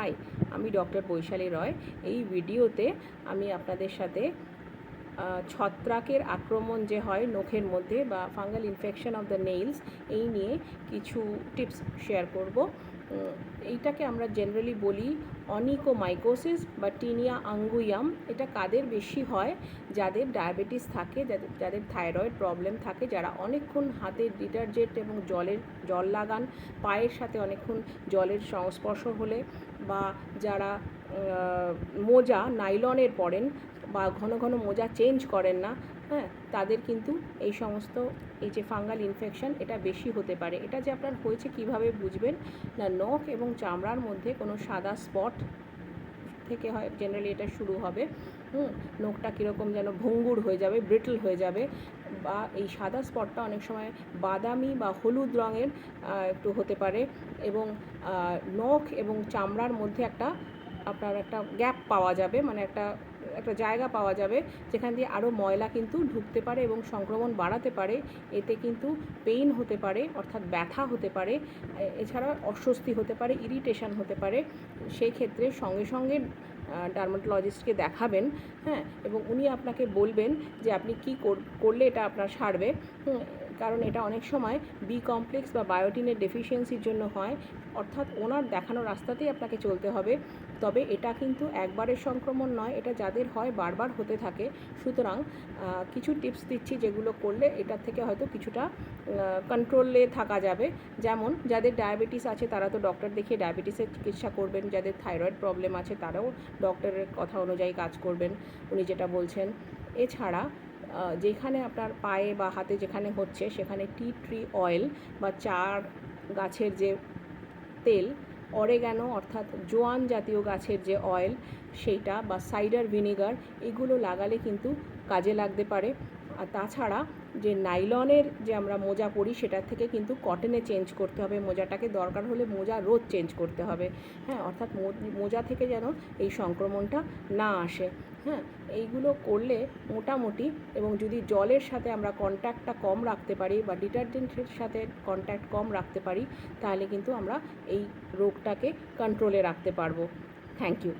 High, আমি doctor Vaishali রয়। এই ভিডিওতে আমি আপনাদের সাথে ছত্রাকের আক্রমণ যে হয় নখের মধ্যে বা fungal infection of the nails, এই নিয়ে কিছু টিপস শেয়ার করব। এইটাকে আমরা জেনারেলি বলি অনিকোমাইকোসিস বা টিনিয়া আঙ্গুয়াম। এটা কাদের বেশি হয়? যাদের ডায়াবেটিস থাকে, যাদের যাদের থাইরয়েড প্রবলেম থাকে, যারা অনেকক্ষণ হাতে ডিটারজেন্ট এবং জলের জল লাগান, পায়ের সাথে অনেকক্ষণ জলের সংস্পর্শ হলে বা যারা মোজা, নাইলনের পরেন বা ঘন ঘন মোজা চেঞ্জ করেন না হ্যাঁ তাদের কিন্তু এই সমস্ত, এই যে ফাঙ্গাল ইনফেকশন, এটা বেশি হতে পারে। এটা যে আপনার হয়েছে কীভাবে বুঝবেন না, নখ এবং চামড়ার মধ্যে কোনো সাদা স্পট থেকে হয় জেনারেলি এটা শুরু হবে। হুম, নখটা কীরকম যেন ভঙ্গুর হয়ে যাবে ব্রিটল হয়ে যাবে বা এই সাদা স্পটটা অনেক সময় বাদামি বা হলুদ রঙের একটু হতে পারে এবং নখ এবং চামড়ার মধ্যে একটা আপনার একটা গ্যাপ পাওয়া যাবে মানে একটা একটা জায়গা পাওয়া যাবে যেখান দিয়ে আরও ময়লা কিন্তু ঢুকতে পারে এবং সংক্রমণ বাড়াতে পারে। এতে কিন্তু পেইন হতে পারে, অর্থাৎ ব্যথা হতে পারে এছাড়া অস্বস্তি হতে পারে, ইরিটেশন হতে পারে। সেই ক্ষেত্রে সঙ্গে সঙ্গে ডার্মাটোলজিস্টকে দেখাবেন হ্যাঁ এবং উনি আপনাকে বলবেন যে আপনি কী করলে এটা আপনার সারবে। কারণ এটা অনেক সময় বি কমপ্লেক্স বা বায়োটিনের ডেফিসিয়েন্সির জন্য হয়। অর্থাৎ ওনার দেখানো রাস্তাতেই আপনাকে চলতে হবে। তবে এটা কিন্তু একবারের সংক্রমণ নয়, এটা যাদের হয় বারবার হতে থাকে। সুতরাং কিছু টিপস দিচ্ছি যেগুলো করলে এটার থেকে হয়তো কিছুটা কন্ট্রোলে থাকা যাবে। যেমন, যাদের ডায়াবেটিস আছে তারা তো ডক্টর দেখিয়ে ডায়াবেটিসের চিকিৎসা করবেন। যাদের থাইরয়েড প্রবলেম আছে তারাও ডক্টরের কথা অনুযায়ী কাজ করবেন, উনি যেটা বলছেন। এছাড়া যেখানে আপনার পায়ে বা হাতে যেখানে হচ্ছে, সেখানে টি ট্রি অয়েল বা চার গাছের যে তেল অরেগ্যানো অর্থাৎ জোয়ান জাতীয় গাছের যে অয়েল, সেইটা বা সাইডার ভিনিগার, এগুলো লাগালে কিন্তু কাজে লাগতে পারে। আর তাছাড়া যে নাইলনের যে আমরা মোজা পরি, সেটার থেকে কিন্তু কটনে চেঞ্জ করতে হবে। মোজাটাকে দরকার হলে মোজা রোজ চেঞ্জ করতে হবে। হ্যাঁ অর্থাৎ মোজা থেকে যেন এই সংক্রমণটা না আসে। হ্যাঁ এইগুলো করলে মোটামুটি এবং যদি জলের সাথে আমরা কন্ট্যাক্টটা কম রাখতে পারি বা ডিটারজেন্টের সাথে কন্ট্যাক্ট কম রাখতে পারি, তাহলে কিন্তু আমরা এই রোগটাকে কন্ট্রোলে রাখতে পারব। Thank you